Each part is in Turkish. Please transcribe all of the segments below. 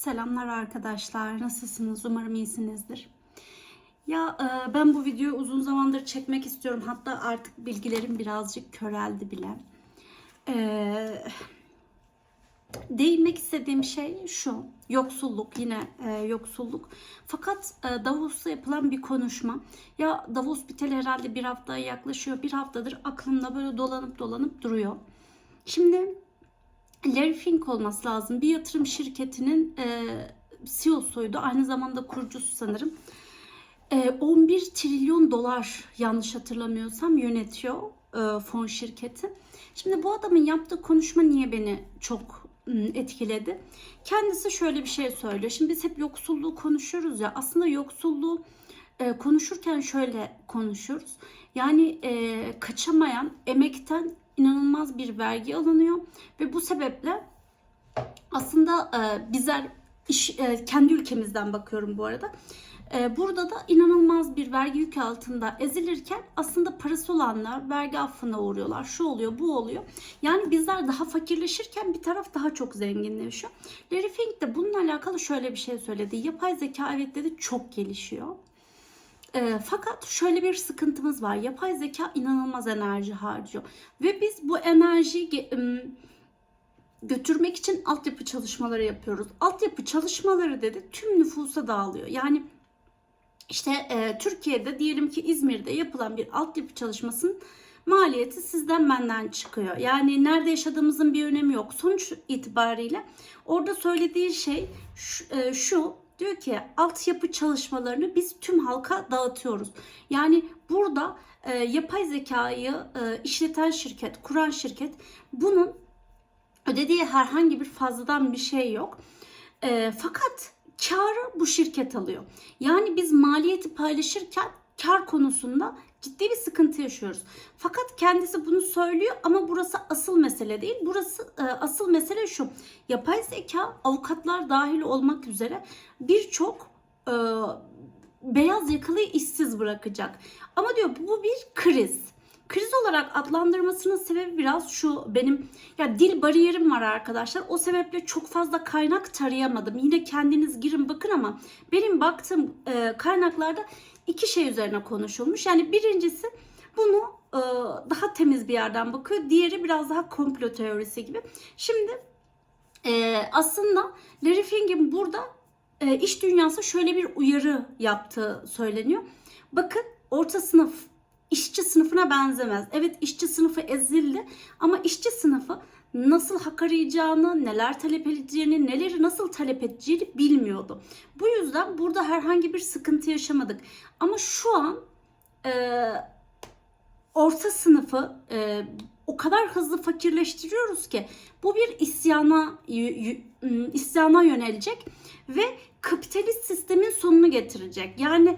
Selamlar arkadaşlar. Nasılsınız? Umarım iyisinizdir. Ya e, ben bu videoyu uzun zamandır çekmek istiyorum. Hatta artık bilgilerim birazcık köreldi bile. E, değinmek istediğim şey şu. Yoksulluk yine e, yoksulluk. Fakat e, Davos'ta yapılan bir konuşma. Ya Davos biteli herhalde bir haftaya yaklaşıyor. Bir haftadır aklımda böyle dolanıp dolanıp duruyor. Şimdi Larry Fink olması lazım. Bir yatırım şirketinin e, CEO'suydu. Aynı zamanda kurucusu sanırım. E, 11 trilyon dolar yanlış hatırlamıyorsam yönetiyor e, fon şirketi. Şimdi bu adamın yaptığı konuşma niye beni çok etkiledi? Kendisi şöyle bir şey söylüyor. Şimdi biz hep yoksulluğu konuşuyoruz ya. Aslında yoksulluğu e, konuşurken şöyle konuşuyoruz. Yani e, kaçamayan, emekten inanılmaz bir vergi alınıyor ve bu sebeple aslında e, bizler iş, e, kendi ülkemizden bakıyorum bu arada. E, burada da inanılmaz bir vergi yükü altında ezilirken aslında parası olanlar vergi affına uğruyorlar. Şu oluyor, bu oluyor. Yani bizler daha fakirleşirken bir taraf daha çok zenginleşiyor. Larry Fink de bununla alakalı şöyle bir şey söyledi. Yapay zeka evet dedi çok gelişiyor. E, fakat şöyle bir sıkıntımız var. Yapay zeka inanılmaz enerji harcıyor. Ve biz bu enerjiyi götürmek için altyapı çalışmaları yapıyoruz. Altyapı çalışmaları dedi tüm nüfusa dağılıyor. Yani işte e, Türkiye'de diyelim ki İzmir'de yapılan bir altyapı çalışmasının maliyeti sizden benden çıkıyor. Yani nerede yaşadığımızın bir önemi yok. Sonuç itibariyle orada söylediği şey şu, e, şu diyor ki altyapı çalışmalarını biz tüm halka dağıtıyoruz. Yani burada e, yapay zekayı e, işleten şirket, kuran şirket bunun ödediği herhangi bir fazladan bir şey yok. E, fakat karı bu şirket alıyor. Yani biz maliyeti paylaşırken kar konusunda ciddi bir sıkıntı yaşıyoruz. Fakat kendisi bunu söylüyor ama burası asıl mesele değil. Burası e, asıl mesele şu. Yapay zeka avukatlar dahil olmak üzere birçok e, beyaz yakalıyı işsiz bırakacak. Ama diyor bu bir kriz. Kriz olarak adlandırmasının sebebi biraz şu benim ya dil bariyerim var arkadaşlar. O sebeple çok fazla kaynak tarayamadım. Yine kendiniz girin bakın ama benim baktığım e, kaynaklarda iki şey üzerine konuşulmuş. Yani birincisi bunu e, daha temiz bir yerden bakıyor. Diğeri biraz daha komplo teorisi gibi. Şimdi e, aslında Larry Fing'in burada e, iş dünyası şöyle bir uyarı yaptığı söyleniyor. Bakın orta sınıf işçi sınıfına benzemez. Evet işçi sınıfı ezildi ama işçi sınıfı nasıl hak arayacağını, neler talep edeceğini, neleri nasıl talep edeceğini bilmiyordu. Bu yüzden burada herhangi bir sıkıntı yaşamadık. Ama şu an e, orta sınıfı e, o kadar hızlı fakirleştiriyoruz ki bu bir isyana isyana yönelecek ve kapitalist sistemin sonunu getirecek. Yani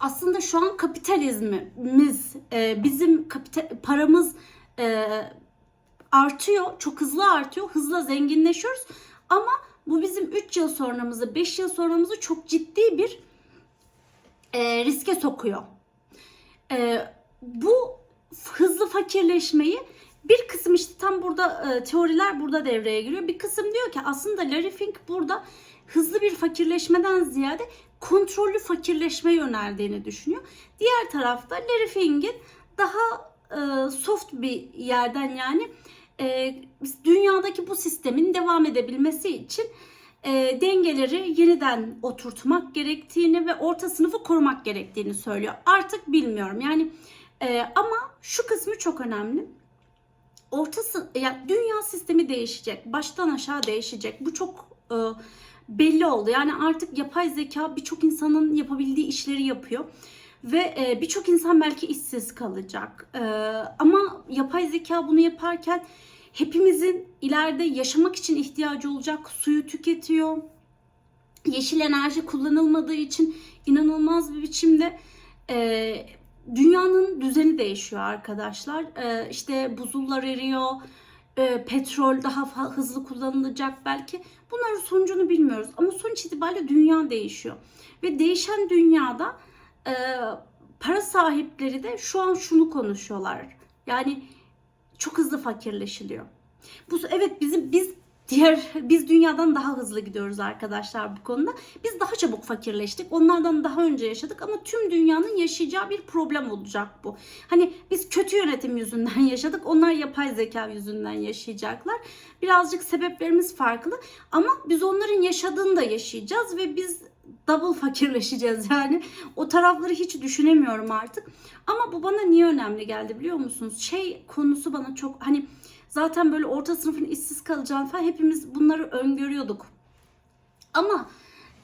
aslında şu an kapitalizmimiz e, bizim kapital, paramız e, artıyor, çok hızlı artıyor, hızla zenginleşiyoruz. Ama bu bizim 3 yıl sonramızı, 5 yıl sonramızı çok ciddi bir e, riske sokuyor. E, bu hızlı fakirleşmeyi bir kısım işte tam burada e, teoriler burada devreye giriyor. Bir kısım diyor ki aslında Larry Fink burada hızlı bir fakirleşmeden ziyade kontrollü fakirleşmeye yöneldiğini düşünüyor. Diğer tarafta Larry Fink'in daha e, soft bir yerden yani e, dünyadaki bu sistemin devam edebilmesi için e, dengeleri yeniden oturtmak gerektiğini ve orta sınıfı korumak gerektiğini söylüyor. Artık bilmiyorum yani e, ama şu kısmı çok önemli. Ortası yani dünya sistemi değişecek. Baştan aşağı değişecek. Bu çok e, belli oldu. Yani artık yapay zeka birçok insanın yapabildiği işleri yapıyor. Ve e, birçok insan belki işsiz kalacak. E, ama yapay zeka bunu yaparken hepimizin ileride yaşamak için ihtiyacı olacak suyu tüketiyor. Yeşil enerji kullanılmadığı için inanılmaz bir biçimde e, dünyanın düzeni değişiyor arkadaşlar. E, işte buzullar eriyor, e, petrol daha hızlı kullanılacak belki. Bunların sonucunu bilmiyoruz ama sonuç itibariyle dünya değişiyor. Ve değişen dünyada e, para sahipleri de şu an şunu konuşuyorlar. Yani çok hızlı fakirleşiliyor. Bu evet bizim biz diğer biz dünyadan daha hızlı gidiyoruz arkadaşlar bu konuda. Biz daha çabuk fakirleştik. Onlardan daha önce yaşadık ama tüm dünyanın yaşayacağı bir problem olacak bu. Hani biz kötü yönetim yüzünden yaşadık. Onlar yapay zeka yüzünden yaşayacaklar. Birazcık sebeplerimiz farklı ama biz onların yaşadığını da yaşayacağız ve biz double fakirleşeceğiz yani. O tarafları hiç düşünemiyorum artık. Ama bu bana niye önemli geldi biliyor musunuz? Şey konusu bana çok hani zaten böyle orta sınıfın işsiz kalacağını falan hepimiz bunları öngörüyorduk. Ama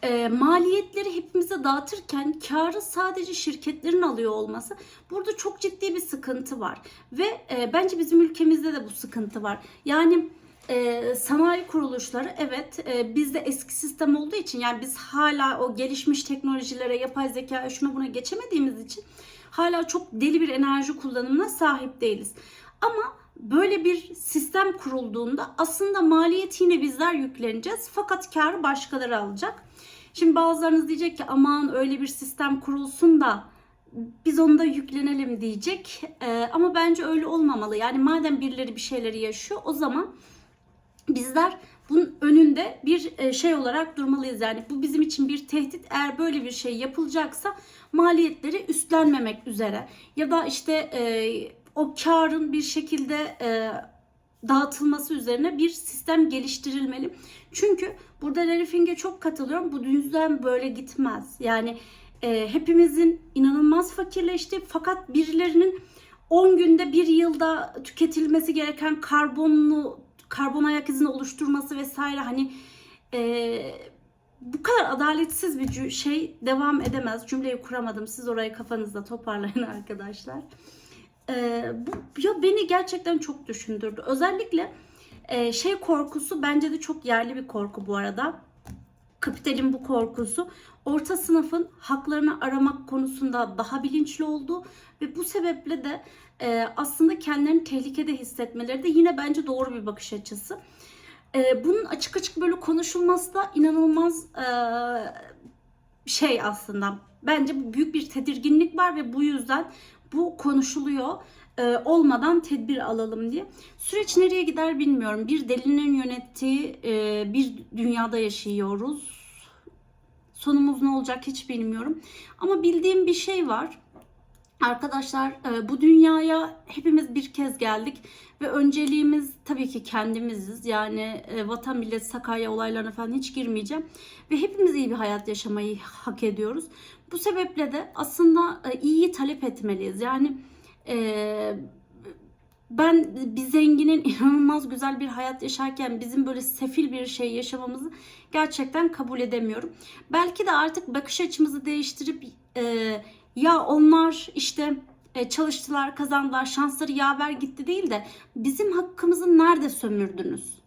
e, maliyetleri hepimize dağıtırken karı sadece şirketlerin alıyor olması burada çok ciddi bir sıkıntı var. Ve e, bence bizim ülkemizde de bu sıkıntı var. Yani e, sanayi kuruluşları evet e, bizde eski sistem olduğu için yani biz hala o gelişmiş teknolojilere, yapay zekaya şuna buna geçemediğimiz için hala çok deli bir enerji kullanımına sahip değiliz. Ama böyle bir sistem kurulduğunda aslında maliyet yine bizler yükleneceğiz fakat karı başkaları alacak. Şimdi bazılarınız diyecek ki aman öyle bir sistem kurulsun da biz onda yüklenelim diyecek. Ee, ama bence öyle olmamalı. Yani madem birileri bir şeyleri yaşıyor o zaman bizler bunun önünde bir e, şey olarak durmalıyız. Yani bu bizim için bir tehdit. Eğer böyle bir şey yapılacaksa maliyetleri üstlenmemek üzere ya da işte e, o karın bir şekilde e, dağıtılması üzerine bir sistem geliştirilmeli. Çünkü burada Larry Fing'e çok katılıyorum. Bu düzen böyle gitmez. Yani e, hepimizin inanılmaz fakirleşti fakat birilerinin 10 günde bir yılda tüketilmesi gereken karbonlu karbon ayak izini oluşturması vesaire hani e, bu kadar adaletsiz bir şey devam edemez. Cümleyi kuramadım. Siz orayı kafanızda toparlayın arkadaşlar. E, bu ya beni gerçekten çok düşündürdü. Özellikle e, şey korkusu bence de çok yerli bir korku bu arada. Kapitalin bu korkusu orta sınıfın haklarını aramak konusunda daha bilinçli olduğu ve bu sebeple de e, aslında kendilerini tehlikede hissetmeleri de yine bence doğru bir bakış açısı. E, bunun açık açık böyle konuşulması da inanılmaz e, şey aslında. Bence büyük bir tedirginlik var ve bu yüzden bu konuşuluyor e, olmadan tedbir alalım diye. Süreç nereye gider bilmiyorum. Bir delinin yönettiği e, bir dünyada yaşıyoruz. Sonumuz ne olacak hiç bilmiyorum. Ama bildiğim bir şey var. Arkadaşlar e, bu dünyaya hepimiz bir kez geldik ve önceliğimiz tabii ki kendimiziz. Yani e, vatan millet Sakarya olaylarına falan hiç girmeyeceğim. Ve hepimiz iyi bir hayat yaşamayı hak ediyoruz. Bu sebeple de aslında e, iyiyi talep etmeliyiz. Yani ben bir zenginin inanılmaz güzel bir hayat yaşarken bizim böyle sefil bir şey yaşamamızı gerçekten kabul edemiyorum. Belki de artık bakış açımızı değiştirip ya onlar işte e, çalıştılar, kazandılar, şansları yaver gitti değil de bizim hakkımızı nerede sömürdünüz?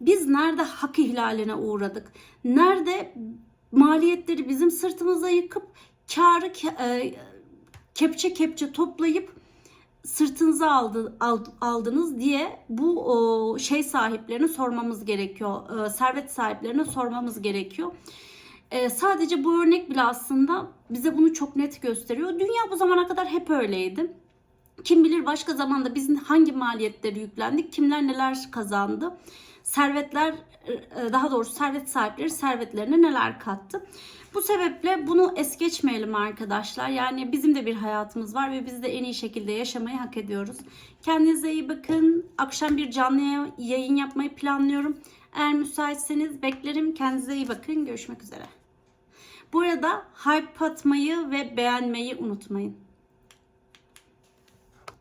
Biz nerede hak ihlaline uğradık? Nerede maliyetleri bizim sırtımıza yıkıp karı e, kepçe kepçe toplayıp sırtınıza aldı, ald- aldınız diye bu şey sahiplerine sormamız gerekiyor. E, servet sahiplerine sormamız gerekiyor. E, sadece bu örnek bile aslında bize bunu çok net gösteriyor. Dünya bu zamana kadar hep öyleydi. Kim bilir başka zamanda biz hangi maliyetleri yüklendik, kimler neler kazandı. Servetler, e, daha doğrusu servet sahipleri servetlerine neler kattı. Bu sebeple bunu es geçmeyelim arkadaşlar. Yani bizim de bir hayatımız var ve biz de en iyi şekilde yaşamayı hak ediyoruz. Kendinize iyi bakın. Akşam bir canlı yayın yapmayı planlıyorum. Eğer müsaitseniz beklerim. Kendinize iyi bakın. Görüşmek üzere. Bu arada hype atmayı ve beğenmeyi unutmayın.